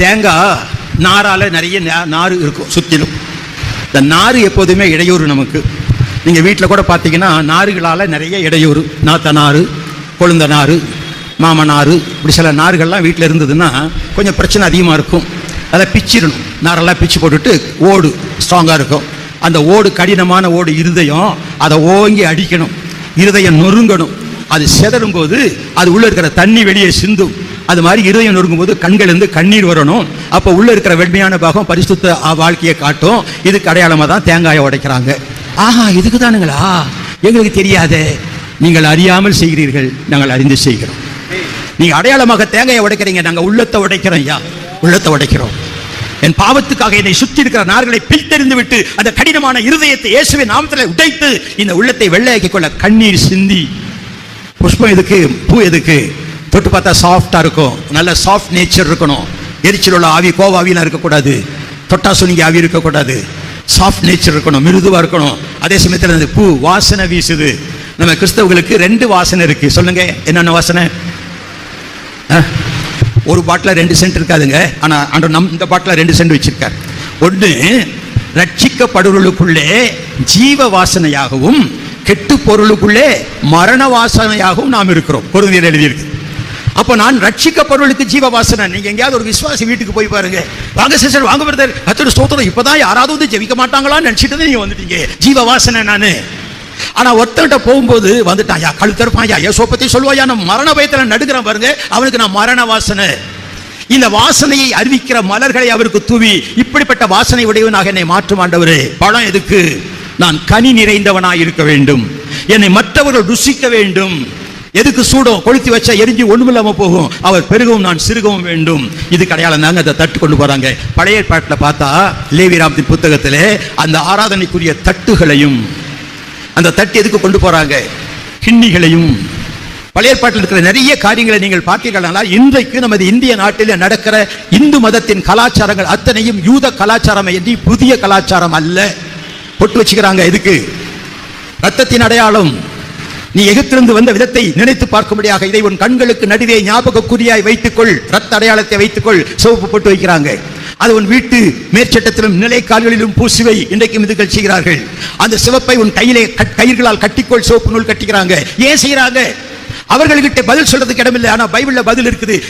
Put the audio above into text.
தேங்காய் நாரால் நிறைய நார் இருக்கும் சுற்றிலும் இந்த நார் எப்போதுமே இடையூறு நமக்கு. நீங்கள் வீட்டில் கூட பார்த்தீங்கன்னா நாறுகளால் நிறைய இடையூறு. நாத்த நாறு கொழுந்த நாறு மாமநாறு இப்படி சில நார்கள்லாம் வீட்டில் இருந்ததுன்னா கொஞ்சம் பிரச்சனை அதிகமாக இருக்கும். அதை பிச்சிடணும். நாரெல்லாம் பிச்சு போட்டுட்டு ஓடு ஸ்ட்ராங்காக இருக்கும். அந்த ஓடு கடினமான ஓடு இருதயம் அதை ஓங்கி அடிக்கணும். இருதயம் நொறுங்கணும். அது செதறும் போது அது உள்ளே இருக்கிற தண்ணி வெளியே சிந்தும். அது மாதிரி இருதயம் நொறுங்கும் போது கண்கள் கண்ணீர் வரணும். அப்போ உள்ளே இருக்கிற வெண்மையான பாகம் பரிசுத்த ஆ- வாழ்க்கையை காட்டும். இதுக்கு அடையாளமாக தான் தேங்காயை உடைக்கிறாங்க. ஆஹா இதுக்கு தானுங்களா எங்களுக்கு தெரியாதே. நீங்கள் அறியாமல் செய்கிறீர்கள். நாங்கள் அறிந்து செய்கிறோம். நீங்கள் அடையாளமாக தேங்காயை உடைக்கிறீங்க. நாங்கள் உள்ளத்தை உடைக்கிறோம் ஐயா. உள்ளத்தை உடைக்கிறோம். என் பாவத்துக்காக என்னை சுற்றி இருக்கிற நார்களை பிழ்த்தெறிந்து விட்டு அந்த கடினமான இருதயத்தை இயேசுவை நாமத்தில் உடைத்து இந்த உள்ளத்தை வெள்ளையாக்கிக் கொள்ள கண்ணீர் சிந்தி. புஷ்பம் எதுக்கு? பூ எதுக்கு? தொட்டு பார்த்தா சாஃப்டாக இருக்கும். நல்ல சாஃப்ட் நேச்சர் இருக்கணும். எரிச்சல் உள்ள ஆவி கோவ இருக்கக்கூடாது. தொட்டா சுனிங்க ஆவி இருக்கக்கூடாது. சாஃப்ட் நேச்சர் இருக்கணும் மிருதுவாக இருக்கணும். அதே சமயத்தில் அந்த பூ வாசனை வீசுது. நம்ம கிறிஸ்தவர்களுக்கு ரெண்டு வாசனை இருக்குது சொல்லுங்கள் என்னென்ன வாசனை? ஆ? ஒரு பாட்டில் ரெண்டு சென்ட் இருக்காதுங்க. ஆனால் ஆண்டவர் நம் இந்த பாட்டில் ரெண்டு சென்ட் வச்சுருக்கார். ஒன்று ரட்சிக்கப்படுவர்களுக்குள்ளே ஜீவ வாசனையாகவும் கெட்டு பொருளுக்குள்ளே மரண வாசனையாகவும் நாம் இருக்கிறோம். பொருந்தியர் எழுதியிருக்கு. அப்போ நான் ரட்சிக்கப்படுவர்களுக்கு ஜீவ வாசனை நீங்க எங்கேயாவது ஒரு விசுவாசி வீட்டுக்கு போய் பாருங்க. வாங்க சிஸ்டர் வாங்க பிரதர் கத்தோட ஸ்தோத்திரம். இப்பதான் யாராவது வந்து ஜெபிக்க மாட்டாங்களான்னு நினைச்சிட்டு தான் நீங்க வந்துட்டீங்க. ஜீவ வாசனை நானு? ஆனா ஒருத்தன்ட்ட போகும்போது வந்துட்டான். யா கழுத்தருப்பான் யா ஏசோ பத்தி சொல்லுவாயா நான் மரண பயத்தில் நடுக்கிறேன் பாருங்க. அவனுக்கு நான் மரண வாசனை. இந்த வாசனையை அறிவிக்கிற மலர்களை அவருக்கு தூவி இப்படிப்பட்ட வாசனை உடையவனாக என்னை மாற்றும் மாண்டவரு பழம் எதுக்கு? நான் கனி நிறைந்தவனாய் இருக்க வேண்டும். என்னை மற்றவர்கள் ருசிக்க வேண்டும். எதுக்கு சூடம் கொளுத்தி வச்சா எரிஞ்சு ஒண்ணுமில்லாம போகும்? அவர் பெருகவும் நான் சிறுகவும் வேண்டும். இது அடையாளம் தாங்க அதை தட்டு கொண்டு போறாங்க. பழைய பாட்டில் பார்த்தா லேவிராமத்தின் புத்தகத்திலே அந்த ஆராதனைக்குரிய தட்டுகளையும் அந்த தட்டு எதுக்கு கொண்டு போறாங்க? கிண்ணிகளையும். பழைய பாட்டில் இருக்கிற நிறைய காரியங்களை நீங்கள் பார்த்தீர்களானால் இன்றைக்கு நமது இந்திய நாட்டில் நடக்கிற இந்து மதத்தின் கலாச்சாரங்கள் அத்தனையும் யூத கலாச்சாரம் என்று புதிய கலாச்சாரம் அல்ல. பொட்டு வச்சுக்கிறாங்க எதுக்கு? ரத்தத்தின் அடையாளம். நீ எகிப்திலிருந்து வந்த விதத்தை நினைத்து பார்க்கும்படியாக இதை உன் கண்களுக்கு நடுவே ஞாபக குறியாய் வைத்துக்கொள். ரத்த அடையாளத்தை வைத்துக்கொள். சிவப்பு போட்டு வைக்கிறாங்க. அது உன் வீட்டு மேற்சட்டத்திலும் நிலைக்கால்களிலும் பூசுவை இன்றைக்கும் இதுகள் செய்கிறார்கள். அந்த சிவப்பை உன் கையிலே கட்- கயிர்களால் கட்டிக்கொள். சிவப்பு நூல் கட்டிக்கிறாங்க. ஏன் செய்கிறாங்க? அவர்கள்கிட்ட பதில் சொல்றதுக்கு இடமில்லை. ஆனா பைபிள்ல பதில் இருக்குது.